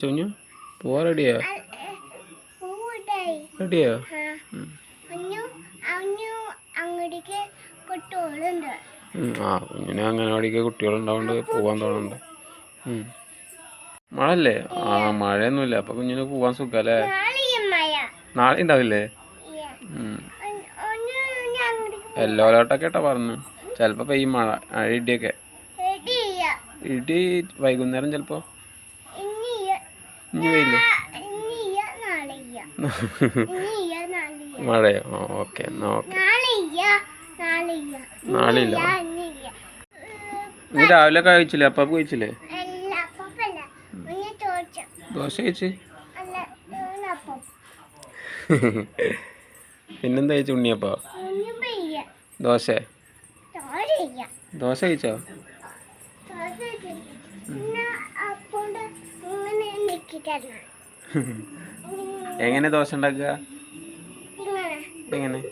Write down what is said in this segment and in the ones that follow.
ചുഞ്ഞു. പോവാ റെഡിയാ? റെഡിയാ? ആ. കുഞ്ഞിനെ അംഗനവാടിക്ക് കുട്ടികളുണ്ടാവുണ്ട് പോവാൻ തോന്നുന്നുണ്ട്. ഉം. മഴയല്ലേ? ആ മഴയൊന്നുമില്ല. അപ്പൊ കുഞ്ഞിന് പോവാൻ സുഖല്ലേ? നാളെ ഉണ്ടാവില്ലേ? യെല്ലോ അലേർട്ടൊക്കെ കേട്ടാ പറഞ്ഞു. ചിലപ്പോ പെയ്യും മഴ മഴ ഇടിയൊക്കെ. ഇടി വൈകുന്നേരം ചിലപ്പോ മഴയോ? ഓക്കെ എന്നാ ഓക്കെ. നാളെ ഇല്ല ഇനി രാവിലെ കഴിച്ചില്ലേ? അപ്പ കഴിച്ചില്ലേ? ദോശ കഴിച്ച്. പിന്നെന്താ കഴിച്ചു ഉണ്ണിയപ്പോ ദോശ. ദോശ കഴിച്ചോ? എങ്ങനെ ദോശ ഉണ്ടാക്കുക? എങ്ങനെ.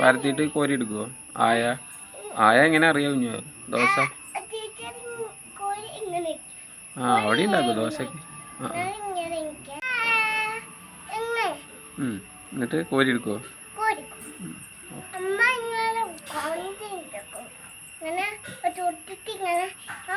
പരത്തിയിട്ട് കോരി എടുക്കുവോ? ആയ? ആയ എങ്ങനെ അറിയാം കുഞ്ഞു? ദോശ? ആ അവിടെ ഉണ്ടാക്കും ദോശക്ക്. എന്നിട്ട് കോരി എടുക്കുവോ? അമ്മ ഇങ്ങനെ കൊണ്ടിരിക്കും ഇങ്ങനെ നിൽക്കും